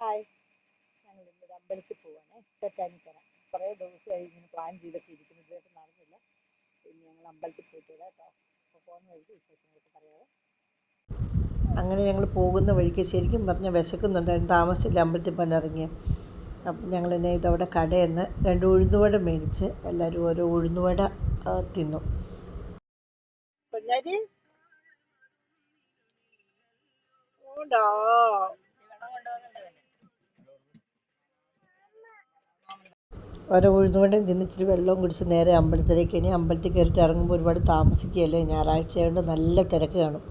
Hi ഞങ്ങൾ ഇന്നൊരു അമ്പലത്തിൽ പോവാണേ. തെറ്റാനിക്കര. കുറേ ദിവസമായി ഇങ്ങനെ പ്ലാൻ ചെയ്തൊക്കെ ഇരിക്കുന്നു. ഇതുവരെ നടന്നില്ല. പിന്നെ ഞങ്ങൾ അമ്പലത്തിൽ പോയിട്ട് വരാം കേട്ടോ. അപ്പോൾ പോകുന്ന വഴിക്ക് വിശേഷങ്ങളൊക്കെ പറയാമോ അങ്ങനെ ഞങ്ങൾ പോകുന്ന വഴിക്ക് ശരിക്കും പറഞ്ഞാൽ വിശക്കുന്നുണ്ടായിരുന്നു. താമസിച്ചില്ല അമ്പലത്തിൽ പോകാൻ ഇറങ്ങിയ അപ്പം ഞങ്ങൾ എന്നെ ഇതവിടെ കടയിൽ നിന്ന് രണ്ട് ഉഴുന്നുവട മേടിച്ച് എല്ലാവരും ഓരോ ഉഴുന്നുവട തിന്നു. ഉണ്ടോ? ഓരോ ഉഴുന്നുകൊണ്ട് തിന്ന് ഇച്ചിരി വെള്ളവും കുടിച്ച് നേരെ അമ്പലത്തിലേക്ക്. ഇനി അമ്പലത്തിൽ കയറിയിട്ട് ഇറങ്ങുമ്പോൾ ഒരുപാട് താമസിക്കുകയല്ലേ? ഞായറാഴ്ച ആയതുകൊണ്ട് നല്ല തിരക്ക് കാണും.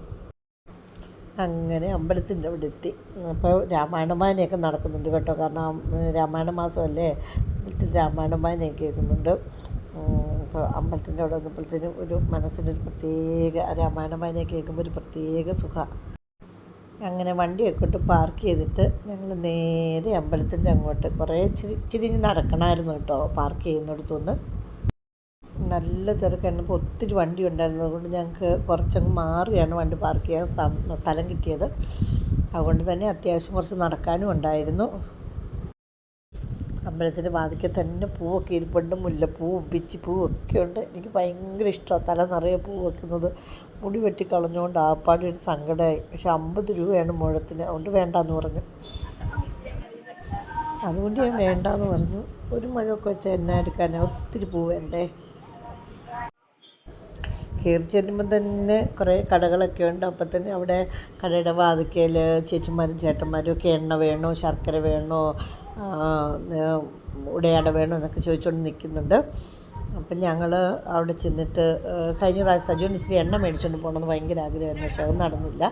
അങ്ങനെ അമ്പലത്തിന്റെ അവിടെ എത്തി അപ്പോൾ രാമായണമാനയൊക്കെ നടക്കുന്നുണ്ട് കേട്ടോ. കാരണം രാമായണ മാസമല്ലേ? അമ്പലത്തിൽ രാമായണമാനയൊക്കെ കേൾക്കുന്നുണ്ട്. അപ്പോൾ അമ്പലത്തിന്റെ അവിടെ വന്നപ്പോഴത്തേനും ഒരു മനസ്സിനൊരു പ്രത്യേക രാമായണമാനയൊക്കെ കേൾക്കുമ്പോൾ ഒരു പ്രത്യേക സുഖമാണ് അങ്ങനെ വണ്ടിയൊക്കെ ഇട്ട് പാർക്ക് ചെയ്തിട്ട് ഞങ്ങൾ നേരെ അമ്പലത്തിന്റെ അങ്ങോട്ട് കുറേ ഇച്ചിരി നടക്കണമായിരുന്നു കേട്ടോ പാർക്ക് ചെയ്യുന്നിടത്തുനിന്ന്. നല്ല തിരക്കായിരുന്നു. ഒത്തിരി വണ്ടി ഉണ്ടായിരുന്നത് കൊണ്ട് ഞങ്ങൾക്ക് കുറച്ചങ്ങ് മാറിയാണ് വണ്ടി പാർക്ക് ചെയ്യാൻ സ്ഥ- സ്ഥലം കിട്ടിയത്. അതുകൊണ്ട് തന്നെ അത്യാവശ്യം കുറച്ച് നടക്കാനും ഉണ്ടായിരുന്നു. അമ്പലത്തിന്റെ വാതിക്കൽ തന്നെ പൂവൊക്കെ ഇരിപ്പുണ്ട്. മുല്ലപ്പൂവും പിച്ചിപ്പൂവും ഒക്കെ ഉണ്ട്. എനിക്ക് ഭയങ്കര ഇഷ്ടമാണ് തല നിറയെ പൂ വെക്കുന്നത്. മുടി വെട്ടിക്കളഞ്ഞുകൊണ്ട് ആപ്പാടി ഒരു സങ്കടമായി. പക്ഷെ അമ്പത് രൂപയാണ് മുഴത്തിന്. അതുകൊണ്ട് വേണ്ടാന്ന് പറഞ്ഞു. അതുകൊണ്ട് ഞാൻ വേണ്ടാന്ന് പറഞ്ഞു. ഒരു മുഴമൊക്കെ വെച്ചാൽ എന്നെ എടുക്കാനേ? ഒത്തിരി പൂ വേണ്ടേ? കയറി ചെല്ലുമ്പോൾ തന്നെ കുറേ കടകളൊക്കെ ഉണ്ട്. അപ്പം തന്നെ അവിടെ കടയുടെ വാതിക്കയിൽ ചേച്ചിമാരും ചേട്ടന്മാരും ഒക്കെ എണ്ണ വേണോ ശർക്കര വേണോ ഉടയാട വേണോ എന്നൊക്കെ ചോദിച്ചുകൊണ്ട് നിൽക്കുന്നുണ്ട്. അപ്പം ഞങ്ങൾ അവിടെ ചെന്നിട്ട് കഴിഞ്ഞ പ്രാവശ്യം സജുവിന് ഇച്ചിരി എണ്ണ മേടിച്ചുകൊണ്ട് പോകണമെന്ന് ഭയങ്കര ആഗ്രഹമായിരുന്നു പക്ഷെ അത് നടന്നില്ല.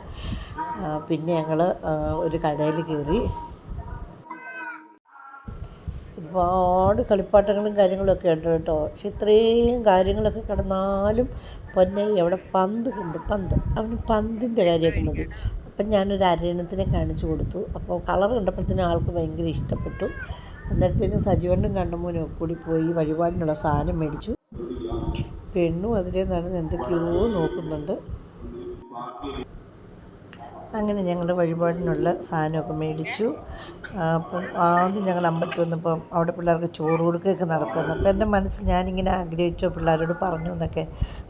പിന്നെ ഞങ്ങൾ ഒരു കടയിൽ കയറി. ഒരുപാട് കളിപ്പാട്ടങ്ങളും കാര്യങ്ങളൊക്കെ ഉണ്ട് കേട്ടോ. പക്ഷെ ഇത്രയും കാര്യങ്ങളൊക്കെ കിടന്നാലും പൊന്നെ എവിടെ പന്ത് കണ്ടു പന്ത്. അവന് പന്തിന്റെ കാര്യമൊക്കെ മതി. അപ്പം ഞാനൊരു അരയണത്തിനെ കാണിച്ചു കൊടുത്തു. അപ്പോൾ കളർ കണ്ടപ്പോഴത്തേനും ആൾക്ക് ഭയങ്കര ഇഷ്ടപ്പെട്ടു. അന്നേരത്തേനും സജീവണ്ണും കണ്ണമ്മനും കൂടി പോയി വഴിപാടിനുള്ള സാധനം മേടിച്ചു. പെണ്ണും അതിലെ നടന്ന് എന്തൊക്കെയോ നോക്കുന്നുണ്ട്. അങ്ങനെ ഞങ്ങൾ വഴിപാടിനുള്ള സാധനമൊക്കെ മേടിച്ചു. അപ്പം ആദ്യം ഞങ്ങൾ അമ്പലത്തിൽ വന്നപ്പം അവിടെ പിള്ളേർക്ക് ചോറ് കൊടുക്കുകയൊക്കെ നടക്കുന്നു അപ്പോൾ എന്റെ മനസ്സിൽ ഞാനിങ്ങനെ ആഗ്രഹിച്ചോ പിള്ളേരോട് പറഞ്ഞു എന്നൊക്കെ.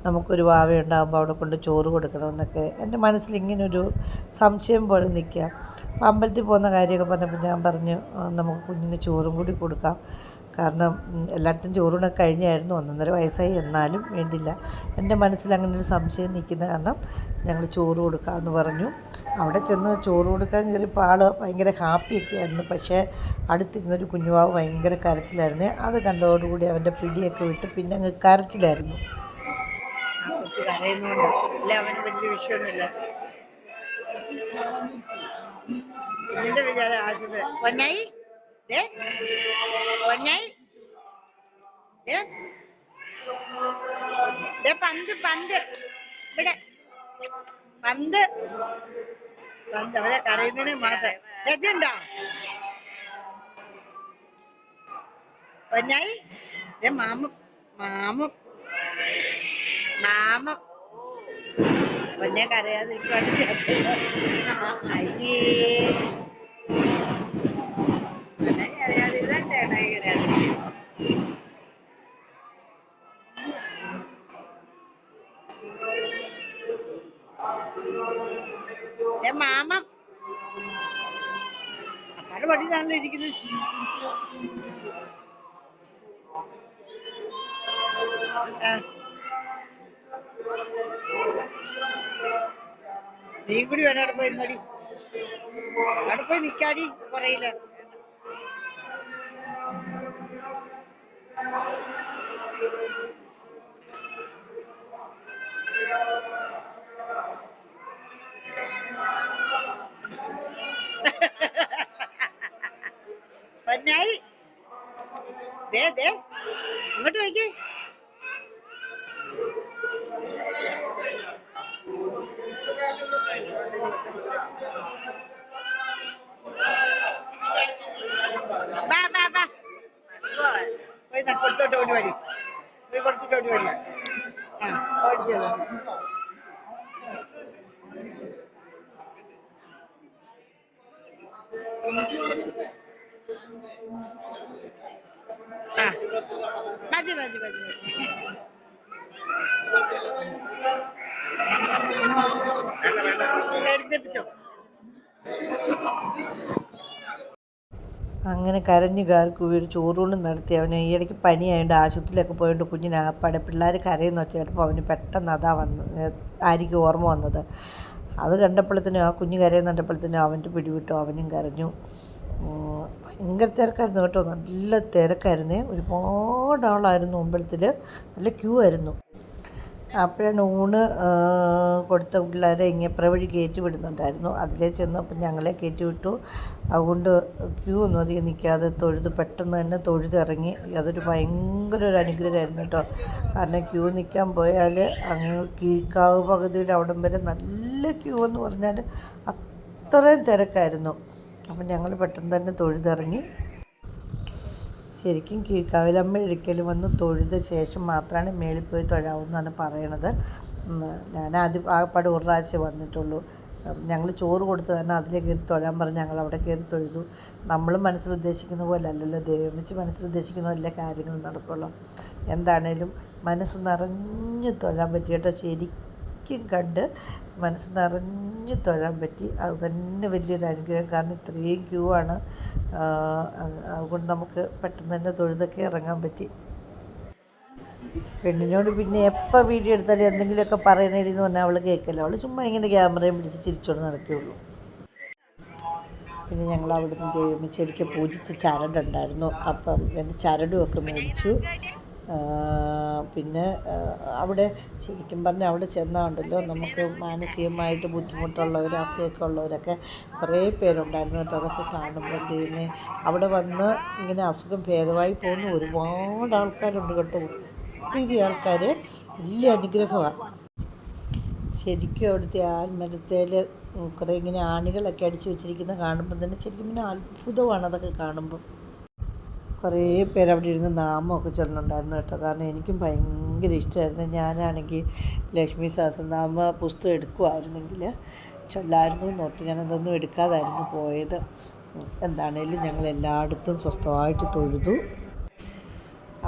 നമുക്കൊരു വാവയുണ്ടാകുമ്പോൾ അവിടെ കൊണ്ട് ചോറ് കൊടുക്കണമെന്നൊക്കെ എന്റെ മനസ്സിൽ ഇങ്ങനൊരു സംശയം പോലെ നിൽക്കുക. അപ്പോൾ അമ്പലത്തിൽ പോകുന്ന കാര്യമൊക്കെ പറഞ്ഞപ്പോൾ ഞാൻ പറഞ്ഞു നമുക്ക് കുഞ്ഞിന് ചോറും കൂടി കൊടുക്കാം. കാരണം എല്ലായിടത്തും ചോറൂടെ കഴിഞ്ഞായിരുന്നു. ഒന്നൊന്നര വയസ്സായി. എന്നാലും വേണ്ടില്ല. എന്റെ മനസ്സിൽ അങ്ങനെ ഒരു സംശയം നിൽക്കുന്ന കാരണം ഞങ്ങൾ ചോറ് കൊടുക്കാമെന്ന് പറഞ്ഞു. അവിടെ ചെന്ന് ചോറ് കൊടുക്കാൻ കയറിയപ്പോൾ ആൾ ഭയങ്കര ഹാപ്പിയൊക്കെ ആയിരുന്നു പക്ഷേ അടുത്തിരുന്നൊരു കുഞ്ഞുവാവ് ഭയങ്കര കരച്ചിലായിരുന്നു. അത് കണ്ടതോടുകൂടി അവന്റെ പിടിയൊക്കെ വിട്ട് പിന്നെ അങ്ങ് കരച്ചിലായിരുന്നു. കരയുന്നുണ്ട് ഇല്ല അവന് വലിയ വിഷയമൊന്നുമില്ല. എന്റെ വിചാരം ആശുപത്രി? പൊന്നായി? ദേ പൊന്നായി? ഏ പന്ത് പന്ത്. ഇവിടെ. പന്ത്. പന്ത് അവരെ കരയുന്നതിന് മാത്രം. രജുണ്ടോ പൊന്നായി? മാമ മാമ. മാമ. പൊന്നെ കരയാതിരിക്കാൻ അയ്യേ പൊന്നെ കരയാതിരുന്നാ കരയാതിരിക്കും മാമ. അപ്പാടെ പടിയിലാണല്ലോ ഇരിക്കുന്നത് ആ. നീ കൂടി വേണം അവിടെ പോയി ഇരുന്നടി. അവിടെ പോയി നിൽക്കാടി പറയില്ല. പൊന്നായി. ദേ ദേ. ഇങ്ങോട്ട് നോക്കിയേ ബാ ബാ ബാ പോയി ന- കൊടുത്തോട്ട് ഓടി വരി പോയി കൊടുത്തിട്ട് ഓടി വരി ആ ഓടിച്ചത് ആ മതി മതി മതി മതി എടുത്തിട്ടോ അങ്ങനെ കരഞ്ഞ് കാർക്കുവി ഒരു ചോറൂണ് നടത്തി. അവന് ഈ ഇടയ്ക്ക് പനിയായതുകൊണ്ട് ആശുപത്രിയിലൊക്കെ പോയതുകൊണ്ട് കുഞ്ഞിന് ആപ്പാടെ പിള്ളേർ കരയെന്ന് വെച്ച് കേട്ടപ്പോൾ അവന് പെട്ടെന്ന് അതാ വന്ന് ആയിരിക്കും ഓർമ്മ വന്നത്. അത് കണ്ടപ്പോഴത്തേനും ആ കുഞ്ഞ് കരയെന്ന് കണ്ടപ്പോഴത്തേനും അവന്റെ പിടിവിട്ടു. അവനും കരഞ്ഞു. ഭയങ്കര തിരക്കായിരുന്നു കേട്ടോ. നല്ല തിരക്കായിരുന്നേ. ഒരുപാട് ആളായിരുന്നു അമ്പലത്തിൽ നല്ല ക്യൂ ആയിരുന്നു. അപ്പോഴാണ് ഊണ് കൊടുത്ത പിള്ളേരെ ഇങ്ങപ്പുറ വഴി കയറ്റി വിടുന്നുണ്ടായിരുന്നു. അതിലേ ചെന്നപ്പോൾ ഞങ്ങളെ കയറ്റി വിട്ടു. അതുകൊണ്ട് ക്യൂ ഒന്നും അധികം നിൽക്കാതെ തൊഴുത് പെട്ടെന്ന് തന്നെ തൊഴുതിറങ്ങി. അതൊരു ഭയങ്കര ഒരു അനുഗ്രഹമായിരുന്നു കേട്ടോ. കാരണം ക്യൂ നിൽക്കാൻ പോയാൽ അങ്ങ് കീഴ്ക്കാവ് പകുതിയുടെ അവിടം വരെ നല്ല ക്യൂ എന്ന് പറഞ്ഞാൽ അത്രയും തിരക്കായിരുന്നു. അപ്പം ഞങ്ങൾ പെട്ടെന്ന് തന്നെ തൊഴുതിറങ്ങി. ശരിക്കും കീഴ്ക്കാവിലമ്മ ഒരിക്കൽ വന്ന് തൊഴുത ശേഷം മാത്രമാണ് മേളിൽ പോയി തൊഴാവൂന്നാണ് പറയണത്. ഞാൻ ആദ്യം ആകപ്പാട് ഒരു പ്രാവശ്യം വന്നിട്ടുള്ളൂ. ഞങ്ങൾ ചോറ് കൊടുത്ത് തന്നെ അതിൽ കയറി തൊഴാൻ പറഞ്ഞ് ഞങ്ങൾ അവിടെ കയറി തൊഴുതു. നമ്മൾ മനസ്സിൽ ഉദ്ദേശിക്കുന്ന പോലെ അല്ലല്ലോ ദൈവമിച്ച് മനസ്സിൽ ഉദ്ദേശിക്കുന്ന എല്ലാ കാര്യങ്ങളും നടക്കുള്ളൂ. എന്താണേലും മനസ്സ് നിറഞ്ഞു തൊഴാൻ പറ്റി കേട്ടോ ശരിക്കും കണ്ട് മനസ്സ് നിറഞ്ഞ് തൊഴാൻ പറ്റി. അത് തന്നെ വലിയൊരു അനുഗ്രഹം. കാരണം ഇത്രയും ക്യൂ ആണ്. അതുകൊണ്ട് നമുക്ക് പെട്ടെന്ന് തന്നെ തൊഴുതൊക്കെ ഇറങ്ങാൻ പറ്റി. പെണ്ണിനോട് പിന്നെ എപ്പോൾ വീഡിയോ എടുത്താലും എന്തെങ്കിലുമൊക്കെ എന്ന് പറഞ്ഞാൽ അവൾ കേൾക്കില്ല അവൾ ചുമ്മാ ഇങ്ങനെ ക്യാമറയും പിടിച്ച് ചിരിച്ചോണ്ട് നടക്കുകയുള്ളൂ പിന്നെ ഞങ്ങൾ അവിടുന്ന് ദൈവം ശരിക്കും പൂജിച്ച് ചരടുണ്ടായിരുന്നു. അപ്പം എന്റെ ചരടുമൊക്കെ മേടിച്ചു. പിന്നെ അവിടെ ശരിക്കും പറഞ്ഞാൽ അവിടെ ചെന്നാണ്ടല്ലോ നമുക്ക് മാനസികമായിട്ട് ബുദ്ധിമുട്ടുള്ളവർ അസുഖമൊക്കെ ഉള്ളവരൊക്കെ കുറേ പേരുണ്ടായിരുന്നു കേട്ടോ. അതൊക്കെ കാണുമ്പോൾ അവിടെ വന്ന് ഇങ്ങനെ അസുഖം ഭേദമായി പോകുന്ന ഒരുപാട് ആൾക്കാരുണ്ട് കേട്ടോ. ഒത്തിരി ആൾക്കാർ വലിയ അനുഗ്രഹമാണ് ശരിക്കും അവിടുത്തെ ആൽമരത്തേൽ കുറേ ഇങ്ങനെ ആണികളൊക്കെ അടിച്ചു വെച്ചിരിക്കുന്ന കാണുമ്പോൾ തന്നെ ശരിക്കും പിന്നെ അത്ഭുതമാണ് അതൊക്കെ കാണുമ്പോൾ കുറേ പേര് അവിടെ ഇരുന്ന് നാമമൊക്കെ ചൊല്ലുന്നുണ്ടായിരുന്നു കേട്ടോ. കാരണം എനിക്കും ഭയങ്കര ഇഷ്ടമായിരുന്നു ഞാനാണെങ്കിൽ ലക്ഷ്മി സഹസ്രനാമ പുസ്തകം എടുക്കുമായിരുന്നെങ്കിൽ ചൊല്ലായിരുന്നു നോക്കി ഞാൻ അതൊന്നും എടുക്കാതായിരുന്നു പോയത്. എന്താണേലും ഞങ്ങൾ എല്ലായിടത്തും സ്വസ്ഥമായിട്ട് തൊഴുതു.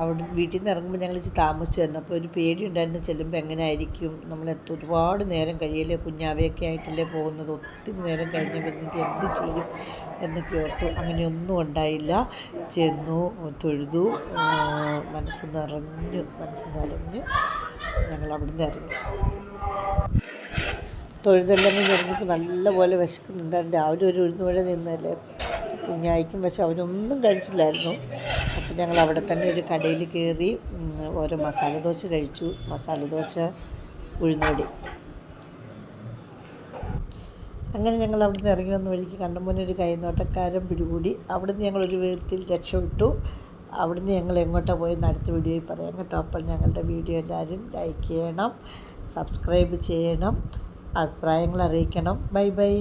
അവിടെ വീട്ടിൽ നിന്ന് ഇറങ്ങുമ്പോൾ ഞങ്ങൾ ഇച്ചിരി താമസിച്ചു തന്നെ അപ്പോൾ ഒരു പേടി ഉണ്ടായിരുന്നു ചെല്ലുമ്പോൾ എങ്ങനെ ആയിരിക്കും നമ്മൾ ഒരുപാട് നേരം കഴിയല്ലേ? കുഞ്ഞാവയൊക്കെ ആയിട്ടല്ലേ പോകുന്നത്? ഒത്തിരി നേരം കഴിഞ്ഞ് വരുന്നെങ്കിൽ എന്ത് ചെയ്യും എന്നൊക്കെ ഓർത്തു. അങ്ങനെയൊന്നും ഉണ്ടായില്ല. ചെന്നു തൊഴുതു മനസ്സ് നിറഞ്ഞു മനസ്സ് നിറഞ്ഞു ഞങ്ങൾ അവിടെ നിന്ന് ഇറങ്ങി. തൊഴുതെല്ലാം നിന്ന് നല്ലപോലെ വിശക്കുന്നുണ്ടായിരുന്നു രാവിലെ ഒരു ഉഴുന്നുവഴ നിന്നല്ലേ? കുഞ്ഞായിക്കും പക്ഷെ അവനൊന്നും കഴിച്ചില്ലായിരുന്നു. ഞങ്ങൾ അവിടെ തന്നെ ഒരു കടയിൽ കയറി ഓരോ മസാല ദോശ കഴിച്ചു. മസാല ദോശ ഉഴുന്നോടി അങ്ങനെ ഞങ്ങൾ അവിടെ നിന്ന് ഇറങ്ങി വന്ന വഴിക്ക് കണ്ടമുന്നെ ഒരു കൈനോട്ടക്കാരൻ പിടികൂടി. അവിടുന്ന് ഞങ്ങൾ ഒരു വിധത്തിൽ രക്ഷപ്പെട്ടു. അവിടുന്ന് ഞങ്ങൾ എങ്ങോട്ടാണ് പോയി അടുത്ത വീഡിയോയിൽ പറയാം കേട്ടോ. അപ്പോൾ ഞങ്ങളുടെ വീഡിയോ എല്ലാവരും ലൈക്ക് ചെയ്യണം സബ്സ്ക്രൈബ് ചെയ്യണം അഭിപ്രായങ്ങൾ അറിയിക്കണം. Bye bye